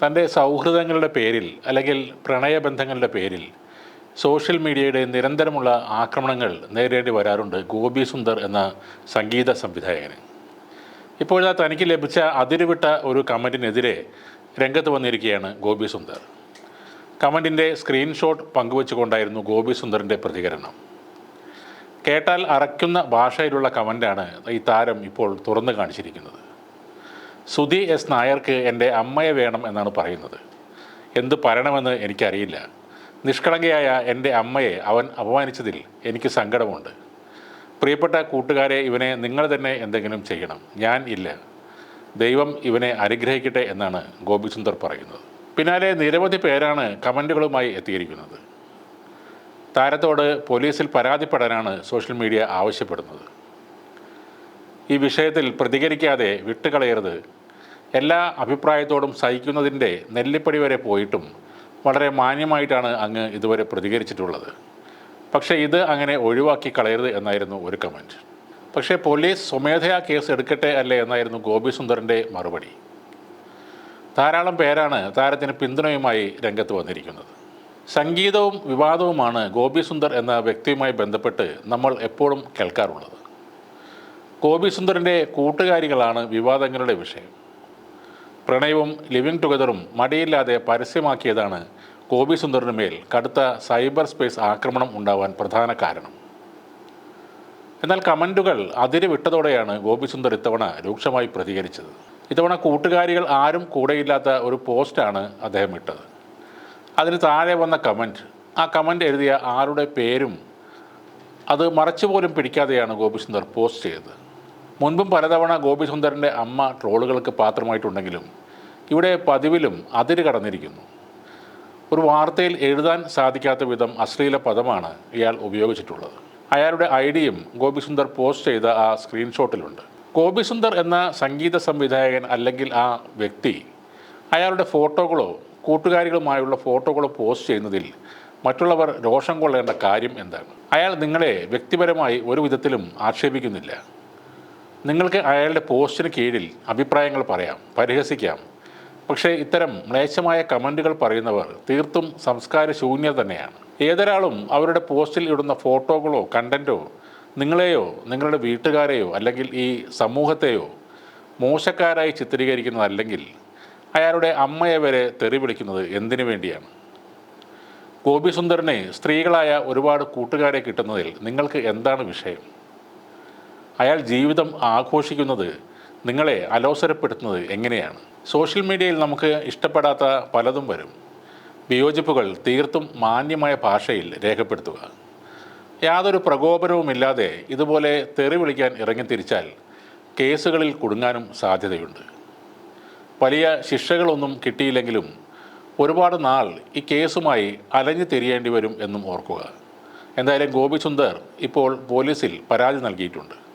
തന്റെ സൗഹൃദങ്ങളുടെ പേരിൽ അല്ലെങ്കിൽ പ്രണയബന്ധങ്ങളുടെ പേരിൽ സോഷ്യൽ മീഡിയയുടെ നിരന്തരമുള്ള ആക്രമണങ്ങൾ നേരിടേണ്ടി വരാറുണ്ട് ഗോപി സുന്ദർ എന്ന സംഗീത സംവിധായകന്. ഇപ്പോഴാ തനിക്ക് ലഭിച്ച അതിരുവിട്ട ഒരു കമന്റിനെതിരെ രംഗത്ത് വന്നിരിക്കുകയാണ് ഗോപി സുന്ദർ. കമന്റിന്റെ സ്ക്രീൻഷോട്ട് പങ്കുവച്ചുകൊണ്ടായിരുന്നു ഗോപി സുന്ദറിന്റെ പ്രതികരണം. കേട്ടാൽ അറയ്ക്കുന്ന ഭാഷയിലുള്ള കമന്റാണ് ഈ താരം ഇപ്പോൾ തുറന്നു കാണിച്ചിരിക്കുന്നത്. സുധി എസ് നായർക്ക് എന്റെ അമ്മയെ വേണം എന്നാണ് പറയുന്നത്. എന്ത് പറയണമെന്ന് എനിക്കറിയില്ല. നിഷ്കളങ്കയായ എന്റെ അമ്മയെ അവൻ അപമാനിച്ചതിൽ എനിക്ക് സങ്കടമുണ്ട്. പ്രിയപ്പെട്ട കൂട്ടുകാരെ ഇവനെ നിങ്ങൾ തന്നെ എന്തെങ്കിലും ചെയ്യണം. ഞാൻ ഇല്ല. ദൈവം ഇവനെ അനുഗ്രഹിക്കട്ടെ എന്നാണ് ഗോപിസുന്ദർ പറയുന്നത്. പിന്നാലെ നിരവധി പേരാണ് കമന്റുകളുമായി എത്തിയിരിക്കുന്നത്. താരത്തോട് പോലീസിൽ പരാതിപ്പെടാനാണ് സോഷ്യൽ മീഡിയ ആവശ്യപ്പെടുന്നത്. ഈ വിഷയത്തിൽ പ്രതികരിക്കാതെ വിട്ടുകളയരുത്. എല്ലാ അഭിപ്രായത്തോടും സഹിക്കുന്നതിന്റെ നെല്ലിപ്പടി വരെ പോയിട്ടും വളരെ മാന്യമായിട്ടാണ് അങ്ങ് ഇതുവരെ പ്രതികരിച്ചിട്ടുള്ളത്. പക്ഷേ ഇത് അങ്ങനെ ഒഴിവാക്കി കളയരുത് എന്നായിരുന്നു ഒരു കമന്റ് പക്ഷേ പോലീസ് സ്വമേധയാ കേസ് എടുക്കട്ടെ അല്ലേ എന്നായിരുന്നു ഗോപി സുന്ദറിന്റെ മറുപടി. ധാരാളം പേരാണ് താരത്തിന് പിന്തുണയുമായി രംഗത്ത് വന്നിരിക്കുന്നത്. സംഗീതവും വിവാദവുമാണ് ഗോപി സുന്ദർ എന്ന വ്യക്തിയുമായി ബന്ധപ്പെട്ട് നമ്മൾ എപ്പോഴും കേൾക്കാറുള്ളത്. ഗോപി സുന്ദറിന്റെ കൂട്ടുകാരികളാണ് വിവാദങ്ങളുടെ വിഷയം. പ്രണയവും ലിവിങ് ടുഗദറും മടിയില്ലാതെ പരസ്യമാക്കിയതാണ് ഗോപി സുന്ദറിന് മേൽ കടുത്ത സൈബർ സ്പേസ് ആക്രമണം ഉണ്ടാവാൻ പ്രധാന കാരണം. എന്നാൽ കമന്റുകൾ അതിര് വിട്ടതോടെയാണ് ഗോപി സുന്ദർ ഇത്തവണ രൂക്ഷമായി പ്രതികരിച്ചത്. ഇത്തവണ കൂട്ടുകാരികൾ ആരും കൂടെയില്ലാത്ത ഒരു പോസ്റ്റാണ് അദ്ദേഹം ഇട്ടത്. അതിന് താഴെ വന്ന കമന്റ് ആ കമന്റ് എഴുതിയ ആരുടെ പേരും അത് മറച്ചുപോലും പിടിക്കാതെയാണ് ഗോപിസുന്ദർ പോസ്റ്റ് ചെയ്തത്. മുൻപും പലതവണ ഗോപിസുന്ദറിന്റെ അമ്മ ട്രോളുകൾക്ക് പാത്രമായിട്ടുണ്ടെങ്കിലും ഇവിടെ പതിവിലും അതിര് കടന്നിരിക്കുന്നു. ഒരു വാർത്തയിൽ എഴുതാൻ സാധിക്കാത്ത വിധം അശ്ലീല പദമാണ് ഇയാൾ ഉപയോഗിച്ചിട്ടുള്ളത്. അയാളുടെ ഐഡിയും ഗോപിസുന്ദർ പോസ്റ്റ് ചെയ്ത ആ സ്ക്രീൻഷോട്ടിലുണ്ട്. ഗോപിസുന്ദർ എന്ന സംഗീത സംവിധായകൻ അല്ലെങ്കിൽ ആ വ്യക്തി അയാളുടെ ഫോട്ടോകളോ കൂട്ടുകാരികളുമായുള്ള ഫോട്ടോകളോ പോസ്റ്റ് ചെയ്യുന്നതിൽ മറ്റുള്ളവർ രോഷം കൊള്ളേണ്ട കാര്യം എന്താണ്? അയാൾ നിങ്ങളെ വ്യക്തിപരമായി ഒരു വിധത്തിലും ആക്ഷേപിക്കുന്നില്ല. നിങ്ങൾക്ക് അയാളുടെ പോസ്റ്റിന് കീഴിൽ അഭിപ്രായങ്ങൾ പറയാം പരിഹസിക്കാം. പക്ഷേ ഇത്തരം മ്ലേച്ഛമായ കമന്റുകൾ പറയുന്നവർ തീർത്തും സംസ്കാര ശൂന്യ തന്നെയാണ്. ഏതൊരാളും അവരുടെ പോസ്റ്റിൽ ഇടുന്ന ഫോട്ടോകളോ കണ്ടന്റോ നിങ്ങളെയോ നിങ്ങളുടെ വീട്ടുകാരെയോ അല്ലെങ്കിൽ ഈ സമൂഹത്തെയോ മോശക്കാരായി ചിത്രീകരിക്കുന്നതല്ലെങ്കിൽ അയാളുടെ അമ്മയെ വരെ തെറി വിളിക്കുന്നത് എന്തിനു വേണ്ടിയാണ്? ഗോപി സുന്ദറിനെ സ്ത്രീകളായ ഒരുപാട് കൂട്ടുകാരെ കിട്ടുന്നതിൽ നിങ്ങൾക്ക് എന്താണ് വിഷയം? അയാൾ ജീവിതം ആഘോഷിക്കുന്നത് നിങ്ങളെ അലോസരപ്പെടുത്തുന്നത് എങ്ങനെയാണ്? സോഷ്യൽ മീഡിയയിൽ നമുക്ക് ഇഷ്ടപ്പെടാത്ത പലതും വരും. വിയോജിപ്പുകൾ തീർത്തും മാന്യമായ ഭാഷയിൽ രേഖപ്പെടുത്തുക. യാതൊരു പ്രകോപനവുമില്ലാതെ ഇതുപോലെ തെറി വിളിക്കാൻ ഇറങ്ങിത്തിരിച്ചാൽ കേസുകളിൽ കുടുങ്ങാനും സാധ്യതയുണ്ട്. വലിയ ശിക്ഷകളൊന്നും കിട്ടിയില്ലെങ്കിലും ഒരുപാട് നാൾ ഈ കേസുമായി അലഞ്ഞു തിരിയേണ്ടി വരും എന്നും ഓർക്കുക. എന്തായാലും ഗോപി സുന്ദർ ഇപ്പോൾ പോലീസിൽ പരാതി നൽകിയിട്ടുണ്ട്.